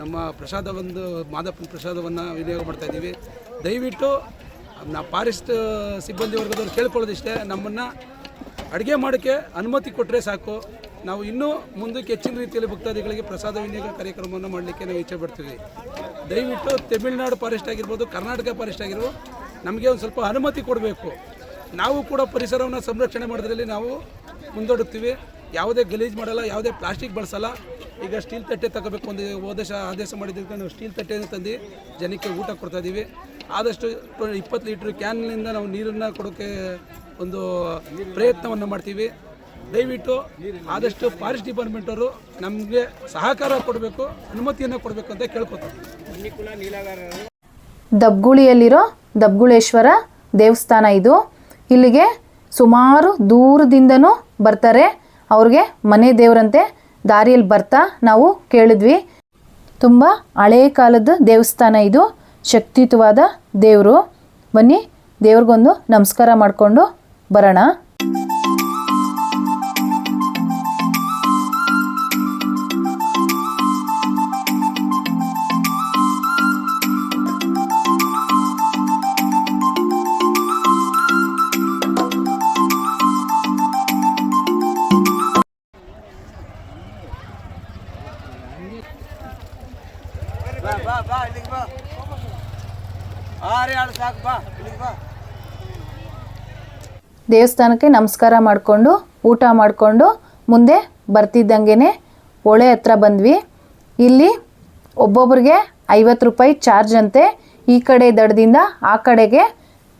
ನಮ್ಮ ಪ್ರಸಾದ ಒಂದು ಮಾದಪ್ಪನ ಪ್ರಸಾದವನ್ನು ವಿನಿಯೋಗ ಮಾಡ್ತಾ ಇದ್ದೀವಿ. ದಯವಿಟ್ಟು ನಾ ಫಾರೆಸ್ಟ್ ಸಿಬ್ಬಂದಿ ವರ್ಗದವ್ರು ಕೇಳ್ಕೊಳ್ಳೋದಿಷ್ಟೇ, ನಮ್ಮನ್ನು ಅಡುಗೆ ಮಾಡೋಕ್ಕೆ ಅನುಮತಿ ಕೊಟ್ಟರೆ ಸಾಕು. ನಾವು ಇನ್ನೂ ಮುಂದಕ್ಕೆ ಹೆಚ್ಚಿನ ರೀತಿಯಲ್ಲಿ ಭಕ್ತಾದಿಗಳಿಗೆ ಪ್ರಸಾದ ವಿನಿಯೋಗ ಕಾರ್ಯಕ್ರಮವನ್ನು ಮಾಡಲಿಕ್ಕೆ ನಾವು ಇಚ್ಛೆ ಪಡ್ತೀವಿ. ದಯವಿಟ್ಟು ತಮಿಳುನಾಡು ಫಾರೆಸ್ಟ್ ಆಗಿರ್ಬೋದು, ಕರ್ನಾಟಕ ಫಾರೆಸ್ಟ್ ಆಗಿರ್ಬೋದು, ನಮಗೆ ಒಂದು ಸ್ವಲ್ಪ ಅನುಮತಿ ಕೊಡಬೇಕು. ನಾವು ಕೂಡ ಪರಿಸರವನ್ನು ಸಂರಕ್ಷಣೆ ಮಾಡೋದ್ರಲ್ಲಿ ನಾವು ಮುಂದೂಡುತ್ತೀವಿ ಯಾವುದೇ ಗಲೀಜು ಮಾಡಲ್ಲ, ಯಾವುದೇ ಪ್ಲಾಸ್ಟಿಕ್ ಬಳಸಲ್ಲ. ಈಗ ಸ್ಟೀಲ್ ತಟ್ಟೆ ತಗೋಬೇಕು ಒಂದು ಆದೇಶ ಆದೇಶ ಮಾಡಿದ್ದಕ್ಕೆ ನಾವು ಸ್ಟೀಲ್ ತಟ್ಟೆಯನ್ನು ತಂದು ಜನಕ್ಕೆ ಊಟ ಕೊಡ್ತಾ ಇದ್ದೀವಿ. ಆದಷ್ಟು ಇಪ್ಪತ್ತು ಲೀಟ್ರ್ ಕ್ಯಾನ್ನಿಂದ ನಾವು ನೀರನ್ನು ಕೊಡೋಕ್ಕೆ ಒಂದು ಪ್ರಯತ್ನವನ್ನು ಮಾಡ್ತೀವಿ. ದಯವಿಟ್ಟು ಆದಷ್ಟು ಫಾರೆಸ್ಟ್ ಡಿಪಾರ್ಟ್ಮೆಂಟ್ ಅವರು ನಮಗೆ ಸಹಕಾರ ಕೊಡಬೇಕು, ಅನುಮತಿಯನ್ನು ಕೊಡಬೇಕು ಅಂತ ಕೇಳ್ಕೊತೀವಿ ದಬ್ಗುಳಿಯಲ್ಲಿರೋ ದಬ್ಗುಳೇಶ್ವರ ದೇವಸ್ಥಾನ ಇದು. ಇಲ್ಲಿಗೆ ಸುಮಾರು ದೂರದಿಂದನೂ ಬರ್ತಾರೆ. ಅವ್ರಿಗೆ ಮನೆ ದೇವರಂತೆ ದಾರಿಯಲ್ಲಿ ಬರ್ತಾ ನಾವು ಕೇಳಿದ್ವಿ. ತುಂಬ ಹಳೇ ಕಾಲದ ದೇವಸ್ಥಾನ ಇದು. ಶಕ್ತಿಯುತವಾದ ದೇವರು. ಬನ್ನಿ ದೇವ್ರಿಗೊಂದು ನಮಸ್ಕಾರ ಮಾಡಿಕೊಂಡು ಬರೋಣ. ದೇವಸ್ಥಾನಕ್ಕೆ ನಮಸ್ಕಾರ ಮಾಡಿಕೊಂಡು, ಊಟ ಮಾಡಿಕೊಂಡು ಮುಂದೆ ಬರ್ತಿದ್ದಂಗೆ ಹೊಳೆ ಹತ್ರ ಬಂದ್ವಿ. ಇಲ್ಲಿ ಒಬ್ಬೊಬ್ರಿಗೆ ಐವತ್ತು ರೂಪಾಯಿ ಚಾರ್ಜ್ ಅಂತೆ ಈ ಕಡೆ ದಡದಿಂದ ಆ ಕಡೆಗೆ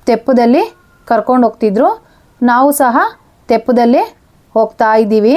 ತೆಪ್ಪದಲ್ಲಿ ಕರ್ಕೊಂಡು ಹೋಗ್ತಿದ್ರು. ನಾವು ಸಹ ತೆಪ್ಪದಲ್ಲಿ ಹೋಗ್ತಾ ಇದ್ದೀವಿ.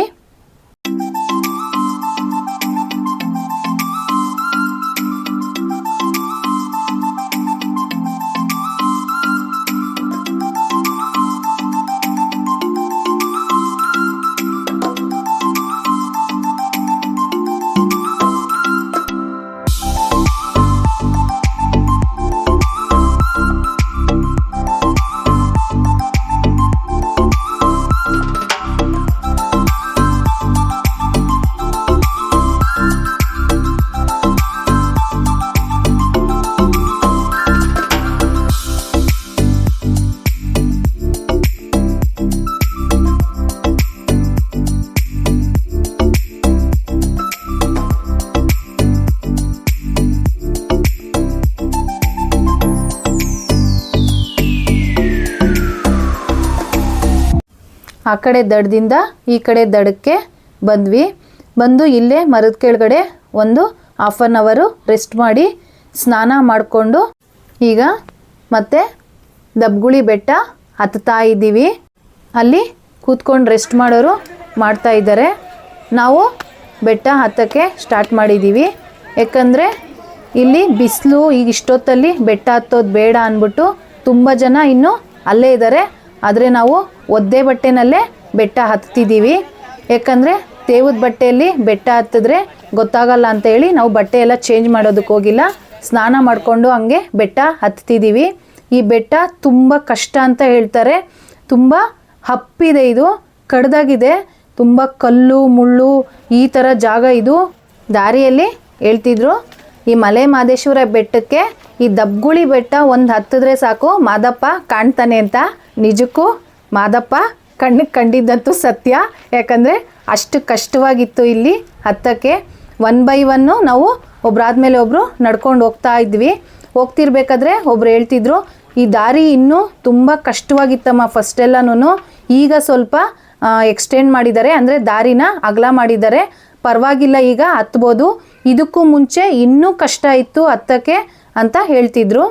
ಕಡೆ ದಡದಿಂದ ಈ ಕಡೆ ದಡಕ್ಕೆ ಬಂದ್ವಿ. ಬಂದು ಇಲ್ಲೇ ಮರದ ಕೆಳಗಡೆ ಒಂದು ಹಾಫ್ ಆನ್ ಅವರು ರೆಸ್ಟ್ ಮಾಡಿ ಸ್ನಾನ ಮಾಡಿಕೊಂಡು ಈಗ ಮತ್ತೆ ದಬ್ಗುಳಿ ಬೆಟ್ಟ ಹತ್ತುತ್ತಾ ಇದ್ದೀವಿ. ಅಲ್ಲಿ ಕೂತ್ಕೊಂಡು ರೆಸ್ಟ್ ಮಾಡೋರು ಮಾಡ್ತಾ ಇದ್ದಾರೆ. ನಾವು ಬೆಟ್ಟ ಹತ್ತಕ್ಕೆ ಸ್ಟಾರ್ಟ್ ಮಾಡಿದ್ದೀವಿ. ಯಾಕಂದರೆ ಇಲ್ಲಿ ಬಿಸಿಲು ಈಗ ಇಷ್ಟೊತ್ತಲ್ಲಿ ಬೆಟ್ಟ ಹತ್ತೋದು ಬೇಡ ಅಂದ್ಬಿಟ್ಟು ತುಂಬ ಜನ ಇನ್ನೂ ಅಲ್ಲೇ ಇದ್ದಾರೆ. ಆದರೆ ನಾವು ಒದ್ದೆ ಬಟ್ಟೆನಲ್ಲೇ ಬೆಟ್ಟ ಹತ್ತಿದ್ದೀವಿ ಯಾಕಂದರೆ ತೇವದ ಬಟ್ಟೆಯಲ್ಲಿ ಬೆಟ್ಟ ಹತ್ತಿದ್ರೆ ಗೊತ್ತಾಗಲ್ಲ ಅಂತ ಹೇಳಿ ನಾವು ಬಟ್ಟೆ ಎಲ್ಲ ಚೇಂಜ್ ಮಾಡೋದಕ್ಕೆ ಹೋಗಿಲ್ಲ. ಸ್ನಾನ ಮಾಡಿಕೊಂಡು ಹಂಗೆ ಬೆಟ್ಟ ಹತ್ತಿದ್ದೀವಿ ಈ ಬೆಟ್ಟ ತುಂಬ ಕಷ್ಟ ಅಂತ ಹೇಳ್ತಾರೆ. ತುಂಬ ಹಪ್ಪಿದೆ ಇದು, ಕಡ್ದಾಗಿದೆ. ತುಂಬ ಕಲ್ಲು, ಮುಳ್ಳು ಈ ಥರ ಜಾಗ ಇದು. ದಾರಿಯಲ್ಲಿ ಹೇಳ್ತಿದ್ರು, ಈ ಮಲೆ ಮಾದೇಶ್ವರ ಬೆಟ್ಟಕ್ಕೆ ಈ ದಬ್ಗುಳಿ ಬೆಟ್ಟ ಒಂದು ಹತ್ತಿದ್ರೆ ಸಾಕು, ಮಾದಪ್ಪ ಕಾಣ್ತಾನೆ ಅಂತ ನಿಜಕ್ಕೂ ಮಾದಪ್ಪ, ಕಣ್ಣಿಗೆ ಕಂಡಿದ್ದಂತೂ ಸತ್ಯ. ಯಾಕಂದರೆ ಅಷ್ಟು ಕಷ್ಟವಾಗಿತ್ತು ಇಲ್ಲಿ ಹತ್ತಕ್ಕೆ. ಒನ್ ಬೈ ಒನ್ನು ನಾವು ಒಬ್ರಾದ್ಮೇಲೆ ಒಬ್ಬರು ನಡ್ಕೊಂಡು ಹೋಗ್ತಾ ಇದ್ವಿ. ಹೋಗ್ತಿರ್ಬೇಕಾದ್ರೆ ಒಬ್ರು ಹೇಳ್ತಿದ್ರು, ಈ ದಾರಿ ಇನ್ನೂ ತುಂಬ ಕಷ್ಟವಾಗಿತ್ತಮ್ಮ ಫಸ್ಟೆಲ್ಲನೂ ಈಗ ಸ್ವಲ್ಪ ಎಕ್ಸ್ಟೆಂಡ್ ಮಾಡಿದ್ದಾರೆ. ಅಂದರೆ ದಾರಿನ ಅಗಲ ಮಾಡಿದ್ದಾರೆ. ಪರವಾಗಿಲ್ಲ ಈಗ ಹತ್ಬೋದು. ಇದಕ್ಕೂ ಮುಂಚೆ ಇನ್ನೂ ಕಷ್ಟ ಇತ್ತು ಹತ್ತಕ್ಕೆ, ಅಂತ ಹೇಳ್ತಿದ್ರು.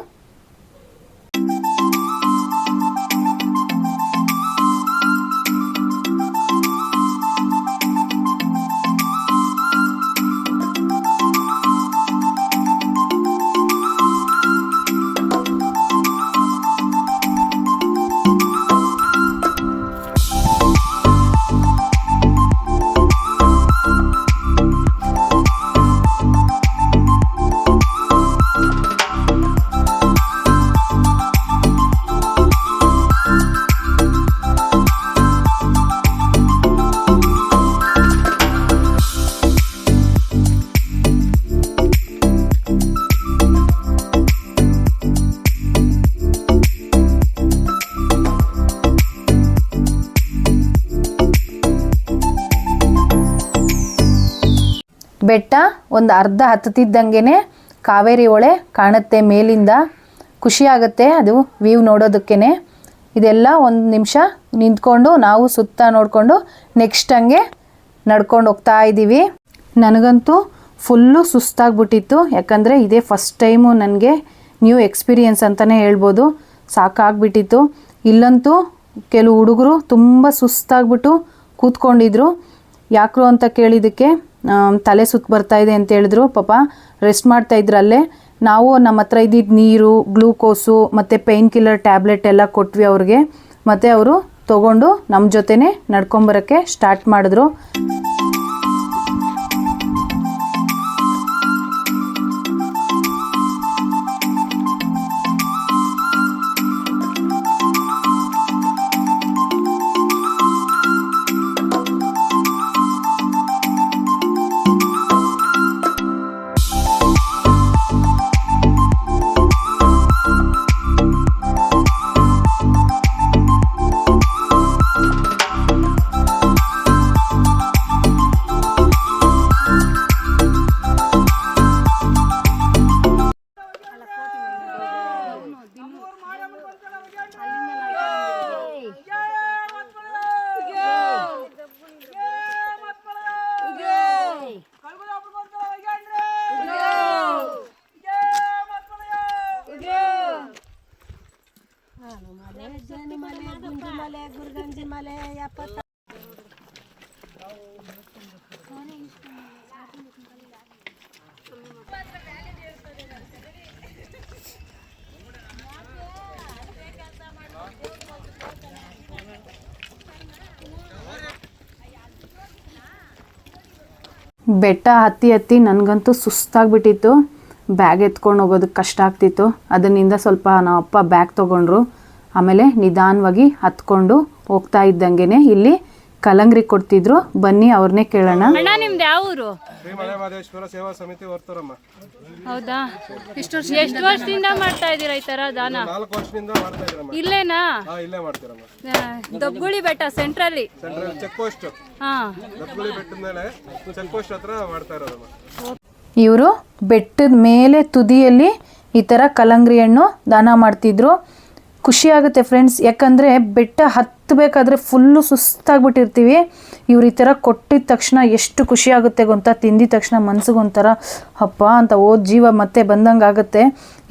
ಒಂದು ಅರ್ಧ ಹತ್ತುತ್ತಿದ್ದಂಗೆ ಕಾವೇರಿ ಹೊಳೆ ಕಾಣುತ್ತೆ ಮೇಲಿಂದ. ಖುಷಿಯಾಗುತ್ತೆ ಅದು ವ್ಯೂ ನೋಡೋದಕ್ಕೇ ಇದೆಲ್ಲ ಒಂದು ನಿಮಿಷ ನಿಂತ್ಕೊಂಡು ನಾವು ಸುತ್ತ ನೋಡಿಕೊಂಡು ನೆಕ್ಸ್ಟ್ ಹಂಗೆ ನಡ್ಕೊಂಡು ಹೋಗ್ತಾ ಇದ್ದೀವಿ. ನನಗಂತೂ ಫುಲ್ಲು ಸುಸ್ತಾಗ್ಬಿಟ್ಟಿತ್ತು. ಯಾಕಂದರೆ ಇದೇ ಫಸ್ಟ್ ಟೈಮು ನನಗೆ ನ್ಯೂ ಎಕ್ಸ್ಪೀರಿಯೆನ್ಸ್ ಅಂತಲೇ ಹೇಳ್ಬೋದು. ಸಾಕಾಗ್ಬಿಟ್ಟಿತ್ತು. ಇಲ್ಲಂತೂ ಕೆಲವು ಹುಡುಗರು ತುಂಬ ಸುಸ್ತಾಗ್ಬಿಟ್ಟು ಕೂತ್ಕೊಂಡಿದ್ರು. ಯಾಕ್ರು ಅಂತ ಕೇಳಿದ್ದಕ್ಕೆ ತಲೆ ಸುತ್ತ ಬರ್ತಾ ಇದೆ ಅಂತ ಹೇಳಿದ್ರು. ಪಾಪ ರೆಸ್ಟ್ ಮಾಡ್ತಾ ಇದ್ರು ನಾವು ನಮ್ಮ ಹತ್ರ ಇದ್ದಿದ್ದ ನೀರು ಗ್ಲೂಕೋಸು ಮತ್ತು ಪೇಯ್ನ್ ಕಿಲ್ಲರ್ ಟ್ಯಾಬ್ಲೆಟ್ ಎಲ್ಲ ಕೊಟ್ವಿ ಅವ್ರಿಗೆ. ಮತ್ತು ಅವರು ತಗೊಂಡು ನಮ್ಮ ಜೊತೆನೇ ನಡ್ಕೊಂಬರೋಕ್ಕೆ ಸ್ಟಾರ್ಟ್ ಮಾಡಿದ್ರು. ಬೆಟ್ಟ ಹತ್ತಿ ಹತ್ತಿ ನನಗಂತೂ ಸುಸ್ತಾಗ್ಬಿಟ್ಟಿತ್ತು. ಬ್ಯಾಗ್ ಎತ್ಕೊಂಡು ಹೋಗೋದಕ್ಕೆ ಕಷ್ಟ ಆಗ್ತಿತ್ತು. ಅದರಿಂದ ಸ್ವಲ್ಪ ನಮ್ಮ ಅಪ್ಪ ಬ್ಯಾಗ್ ತೊಗೊಂಡ್ರು. ಆಮೇಲೆ ನಿಧಾನವಾಗಿ ಹತ್ಕೊಂಡು ಹೋಗ್ತಾ ಇದ್ದಂಗೆ ಇಲ್ಲಿ ಕಲಂಗ್ರಿ ಕೊಡ್ತಿದ್ರು. ಬನ್ನಿ ಅವ್ರನ್ನೇ ಕೇಳೋಣ. ಅಣ್ಣ ನಿಮ್ದು ಯಾವ ಊರು? ಶ್ರೀ ಮಲೆಮಹದೇಶ್ವರ ಸೇವಾ ಸಮಿತಿ ವರ್ತೂರಮ್ಮ. ಹೌದಾ? ಎಷ್ಟು ವರ್ಷ ಎಷ್ಟು ವರ್ಷದಿಂದ ಮಾಡ್ತಾ ಇದ್ದೀರಾ ಈ ತರ ದಾನ? ನಾಲ್ಕು ವರ್ಷದಿಂದ ಮಾಡ್ತಾ ಇದ್ದೀರಮ್ಮ. ಇಲ್ಲೇನಾ? ಹಾ ಇಲ್ಲೇ ಮಾಡ್ತೀರಮ್ಮ. ಆ, ದೊಬ್ಬುಳಿ ಬೆಟ್ಟ ಸೆಂಟ್ರಲ್ಲಿ ಸೆಂಟ್ರಲ್ ಚೆಕ್ ಪೋಸ್ಟ್ ಹಾ. ದಬ್ಬುಳಿ ಬೆಟ್ಟದ ಮೇಲೆ ಚೆಕ್ ಪೋಸ್ಟ್ ಹತ್ರ ಮಾಡ್ತಾ ಇರೋದಮ್ಮ. ಇವರು ಬೆಟ್ಟದ ಮೇಲೆ ತುದಿಯಲ್ಲಿ ಈ ಥರ ಕಲಂಗ್ರಿ ಹಣ್ಣು ದಾನ ಮಾಡ್ತಿದ್ರು. ಖುಷಿ ಆಗುತ್ತೆ ಫ್ರೆಂಡ್ಸ್ ಯಾಕಂದರೆ ಬೆಟ್ಟ ಹತ್ತಬೇಕಾದ್ರೆ ಫುಲ್ಲು ಸುಸ್ತಾಗ್ಬಿಟ್ಟಿರ್ತೀವಿ. ಇವ್ರು ಈ ಥರ ಕೊಟ್ಟಿದ ತಕ್ಷಣ ಎಷ್ಟು ಖುಷಿ ಆಗುತ್ತೆ ಗೊತ್ತಾ? ತಿಂದಿದ ತಕ್ಷಣ ಮನ್ಸಿಗೆ ಒಂಥರ ಹಪ್ಪ ಅಂತ ಓದ್ ಜೀವ ಮತ್ತೆ ಬಂದಂಗೆ ಆಗುತ್ತೆ.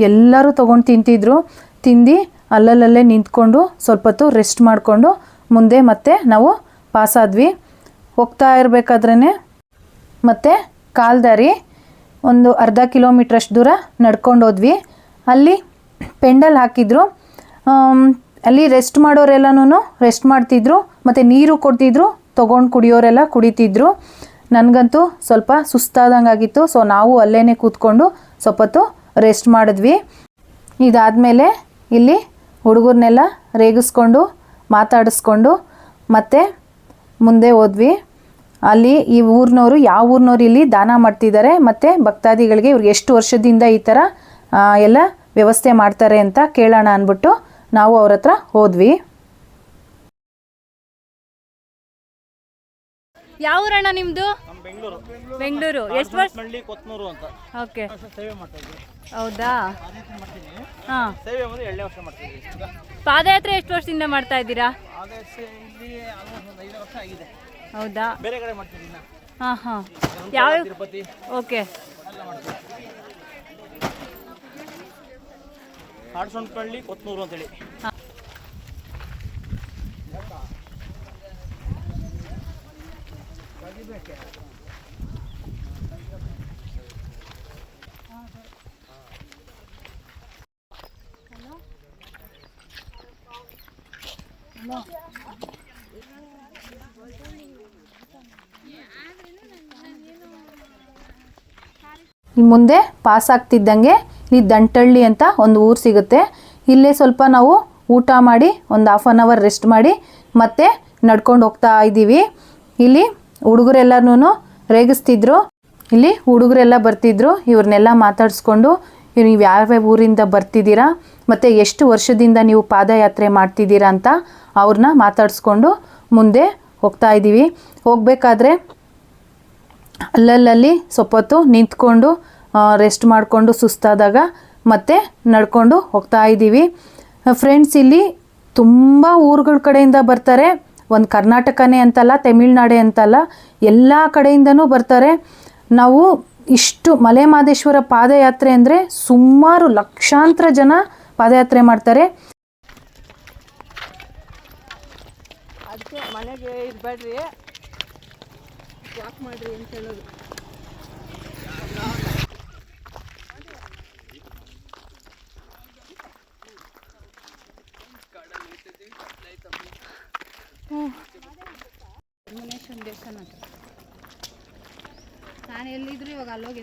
ಎಲ್ಲರೂ ತೊಗೊಂಡು ತಿಂತಿದ್ರು. ತಿಂದು ಅಲ್ಲಲ್ಲಲ್ಲೇ ನಿಂತ್ಕೊಂಡು ಸ್ವಲ್ಪ ಹೊತ್ತು ರೆಸ್ಟ್ ಮಾಡಿಕೊಂಡು ಮುಂದೆ ಮತ್ತೆ ನಾವು ಪಾಸಾದ್ವಿ ಹೋಗ್ತಾ ಇರಬೇಕಾದ್ರೇ ಮತ್ತು ಕಾಲ್ದಾರಿ ಒಂದು ಅರ್ಧ ಕಿಲೋಮೀಟ್ರಷ್ಟು ದೂರ ನಡ್ಕೊಂಡು ಹೋದ್ವಿ. ಅಲ್ಲಿ ಪೆಂಡಲ್ ಹಾಕಿದ್ರು. ಅಲ್ಲಿ ರೆಸ್ಟ್ ಮಾಡೋರೆಲ್ಲನೂ ರೆಸ್ಟ್ ಮಾಡ್ತಿದ್ರು, ಮತ್ತು ನೀರು ಕೊಡ್ತಿದ್ರು, ತೊಗೊಂಡು ಕುಡಿಯೋರೆಲ್ಲ ಕುಡಿತಿದ್ರು. ನನಗಂತೂ ಸ್ವಲ್ಪ ಸುಸ್ತಾದಂಗೆ ಆಗಿತ್ತು ಸೊ ನಾವು ಅಲ್ಲೇ ಕೂತ್ಕೊಂಡು ಸ್ವಲ್ಪ ಹೊತ್ತು ರೆಸ್ಟ್ ಮಾಡಿದ್ವಿ. ಇದಾದಮೇಲೆ ಇಲ್ಲಿ ಹುಡುಗರನ್ನೆಲ್ಲ ರೇಗಿಸ್ಕೊಂಡು, ಮಾತಾಡಿಸ್ಕೊಂಡು ಮತ್ತೆ ಮುಂದೆ ಹೋದ್ವಿ. ಅಲ್ಲಿ ಈ ಊರಿನವರು ಯಾವ ಊರಿನವ್ರು ಇಲ್ಲಿ ದಾನ ಮಾಡ್ತಿದ್ದಾರೆ, ಮತ್ತು ಭಕ್ತಾದಿಗಳಿಗೆ ಇವ್ರಿಗೆ ಎಷ್ಟು ವರ್ಷದಿಂದ ಈ ಥರ ಎಲ್ಲ ವ್ಯವಸ್ಥೆ ಮಾಡ್ತಾರೆ ಅಂತ ಕೇಳೋಣ ಅಂದ್ಬಿಟ್ಟು ನಾವು ಅವ್ರ ಹತ್ರ ಹೋದ್ವಿ. ಯಾವ ಊರಣ್ಣ ನಿಮ್ದು? ಬೆಂಗಳೂರು. ಎಷ್ಟು ವರ್ಷ? ಮಳ್ಳಿ ಕೊತ್ನೂರು ಅಂತ. ಓಕೆ. ಸೇವೆ ಮಾಡ್ತಾ ಇದ್ವಿ ಹೌದಾ? ಹಾ. ಸೇವೆ ಬಂದು ಎರಡನೇ ವರ್ಷ ಮಾಡ್ತಿದ್ವಿ ಪಾದಯಾತ್ರೆ ಎಷ್ಟು ವರ್ಷದಿಂದ ಮಾಡ್ತಾ ಇದ್ದೀರಾ? ಆದರ್ಶ ಇಲ್ಲಿ ಆಲ್ಮೋಸ್ಟ್ ಒಂದು ಐದು ವರ್ಷ ಆಗಿದೆ. ಹೌದಾ? ಬೇರೆ ಕಡೆ ಹಾ ಹಾ. ಯಾವ ತಿರುಪತಿ. ಓಕೆ. ಎಲ್ಲ ಮಾಡ್ತೀವಿ ಆಡ್ಸೊಂಡ್ಪಳ್ಳಿ ಕೊತ್ನೂರು ಅಂತೇಳಿ. ಮುಂದೆ ಪಾಸ್ ಆಗ್ತಿದ್ದಂಗೆ ಇಲ್ಲಿ ದಂಟಳ್ಳಿ ಅಂತ ಒಂದು ಊರು ಸಿಗುತ್ತೆ. ಇಲ್ಲೇ ಸ್ವಲ್ಪ ನಾವು ಊಟ ಮಾಡಿ, ಒಂದು ಹಾಫ್ ಆನ್ ಅವರ್ ರೆಸ್ಟ್ ಮಾಡಿ ಮತ್ತೆ ನಡ್ಕೊಂಡು ಹೋಗ್ತಾ ಇದ್ದೀವಿ. ಇಲ್ಲಿ ಹುಡುಗರೆಲ್ಲನೂ ರೇಗಿಸ್ತಿದ್ರು. ಇಲ್ಲಿ ಹುಡುಗರೆಲ್ಲ ಬರ್ತಿದ್ರು. ಇವ್ರನ್ನೆಲ್ಲ ಮಾತಾಡಿಸ್ಕೊಂಡು ನೀವು ಯಾವ್ಯಾವ ಊರಿಂದ ಬರ್ತಿದ್ದೀರಾ, ಮತ್ತು ಎಷ್ಟು ವರ್ಷದಿಂದ ನೀವು ಪಾದಯಾತ್ರೆ ಮಾಡ್ತಿದ್ದೀರಾ ಅಂತ ಅವ್ರನ್ನ ಮಾತಾಡಿಸ್ಕೊಂಡು ಮುಂದೆ ಹೋಗ್ತಾ ಇದ್ದೀವಿ. ಹೋಗಬೇಕಾದ್ರೆ ಅಲ್ಲಲ್ಲಿ ಸ್ವಲ್ಪ ಹೊತ್ತು ನಿಂತ್ಕೊಂಡು ರೆಸ್ಟ್ ಮಾಡಿಕೊಂಡು ಸುಸ್ತಾದಾಗ ಮತ್ತೆ ನಡ್ಕೊಂಡು ಹೋಗ್ತಾ ಇದ್ದೀವಿ. ಫ್ರೆಂಡ್ಸ್ ಇಲ್ಲಿ ತುಂಬ ಊರುಗಳ ಕಡೆಯಿಂದ ಬರ್ತಾರೆ. ಒಂದು ಕರ್ನಾಟಕನೇ ಅಂತಲ್ಲ, ತಮಿಳ್ನಾಡೆ ಅಂತಲ್ಲ, ಎಲ್ಲ ಕಡೆಯಿಂದನೂ ಬರ್ತಾರೆ. ನಾವು ಇಷ್ಟು ಮಲೆ ಮಹದೇಶ್ವರ ಪಾದಯಾತ್ರೆ ಅಂದರೆ ಸುಮಾರು ಲಕ್ಷಾಂತರ ಜನ ಪಾದಯಾತ್ರೆ ಮಾಡ್ತಾರೆ. ಅದಕ್ಕೆ ಮನೆಗೆ ಇರಬೇಡ್ರಿ ಯಾಕೆ ಮಾಡ್ರಿ ಅಂತ ಹೇಳೋದು ಮುನೇಶ್ವರ ದೇವಸ್ಥಾನ ಹತ್ರ ನಾನು ಎಲ್ಲಿದ್ರು ಇವಾಗ ಅಲ್ಲೋಗಿ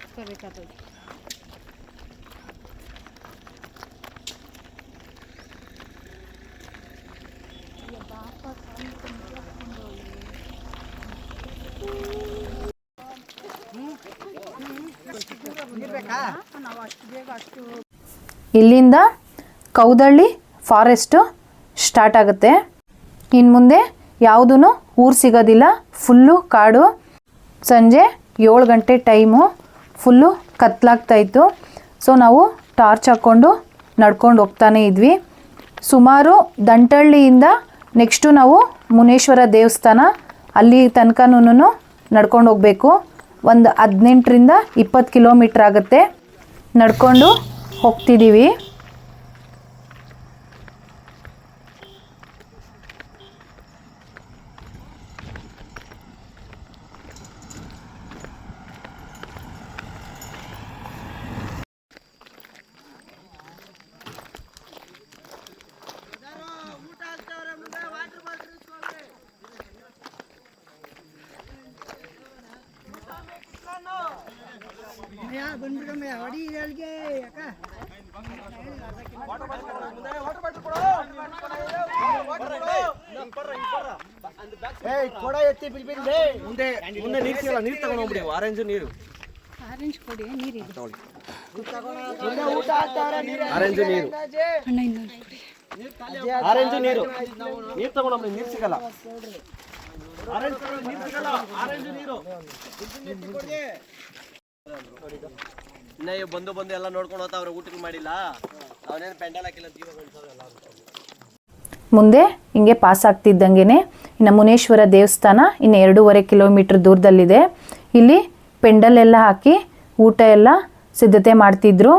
ಇಲ್ಲಿಂದ ಕೌದಳ್ಳಿ ಫಾರೆಸ್ಟು ಸ್ಟಾರ್ಟ್ ಆಗುತ್ತೆ. ಇನ್ನು ಮುಂದೆ ಯಾವುದೂ ಊರು ಸಿಗೋದಿಲ್ಲ. ಫುಲ್ಲು ಕಾಡು. ಸಂಜೆ ಏಳು ಗಂಟೆ ಟೈಮು ಫುಲ್ಲು ಕತ್ಲಾಗ್ತಾ ಇತ್ತು. ಸೊ ನಾವು ಟಾರ್ಚ್ ಹಾಕ್ಕೊಂಡು ನಡ್ಕೊಂಡು ಹೋಗ್ತಾನೆ ಇದ್ವಿ. ಸುಮಾರು ದಂಟಳ್ಳಿಯಿಂದ ನೆಕ್ಸ್ಟು ನಾವು ಮುನೇಶ್ವರ ದೇವಸ್ಥಾನ ಅಲ್ಲಿ ತನಕನೂ ನಡ್ಕೊಂಡು ಹೋಗಬೇಕು. ಒಂದು ಹದಿನೆಂಟರಿಂದ ಇಪ್ಪತ್ತು ಕಿಲೋಮೀಟ್ರ್ ಆಗುತ್ತೆ. ನಡ್ಕೊಂಡು ಹೋಗ್ತಿದ್ದೀವಿ ಕೊಡ ಎತ್ತಿ ಮುಂದೆ ಮುಂದೆ ನೀರು ಸಿಗಲ್ಲ ನೀರು ತಗೊಂಡು ಹೋಗ್ಬಿಡಿ ಆರೆಂಜ್ ನೀರು. ಆರೆಂಜ್ ನೀರು ಆರೆಂಜ್ ನೀರು. ನೀರು. ತಗೊಂಡು ನೀರು ಸಿಗಲ್ಲ. ಆರೆಂಜ್ ನೀರು ಸಿಗಲ್ಲ. ಆರೆಂಜ್ ನೀರು. ಇನ್ನ ಬಂದು ಬಂದು ಎಲ್ಲ ನೋಡ್ಕೊಂಡು ಹೋಗ್ತಾ ಅವ್ರ ಊಟಕ್ಕೆ ಮಾಡಿಲ್ಲ. ಅವನೇನು ಪೆಂಡಲ್ ಹಾಕಿಲ್ಲ ಜೀವ ಗಳಿಸೋದಲ್ಲ ಮುಂದೆ ಹಿಂಗೆ ಪಾಸ್ ಆಗ್ತಿದ್ದಂಗೆ ಇನ್ನು ಮುನೇಶ್ವರ ದೇವಸ್ಥಾನ ಇನ್ನು ಎರಡೂವರೆ ಕಿಲೋಮೀಟ್ರ್ ದೂರದಲ್ಲಿದೆ. ಇಲ್ಲಿ ಪೆಂಡಲ್ ಎಲ್ಲ ಹಾಕಿ ಊಟ ಎಲ್ಲ ಸಿದ್ಧತೆ ಮಾಡ್ತಿದ್ರು.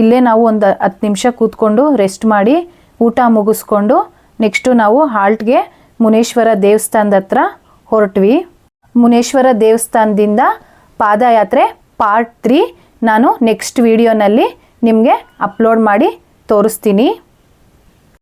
ಇಲ್ಲೇ ನಾವು ಒಂದು ಹತ್ತು ನಿಮಿಷ ಕೂತ್ಕೊಂಡು ರೆಸ್ಟ್ ಮಾಡಿ ಊಟ ಮುಗಿಸ್ಕೊಂಡು ನೆಕ್ಸ್ಟು ನಾವು ಹಾಲ್ಟ್ಗೆ ಮುನೇಶ್ವರ ದೇವಸ್ಥಾನದ ಹತ್ರ ಹೊರಟ್ವಿ. ಮುನೇಶ್ವರ ದೇವಸ್ಥಾನದಿಂದ ಪಾದಯಾತ್ರೆ ಪಾರ್ಟ್ ತ್ರೀ ನಾನು ನೆಕ್ಸ್ಟ್ ವಿಡಿಯೋನಲ್ಲಿ ನಿಮಗೆ ಅಪ್ಲೋಡ್ ಮಾಡಿ ತೋರಿಸ್ತೀನಿ.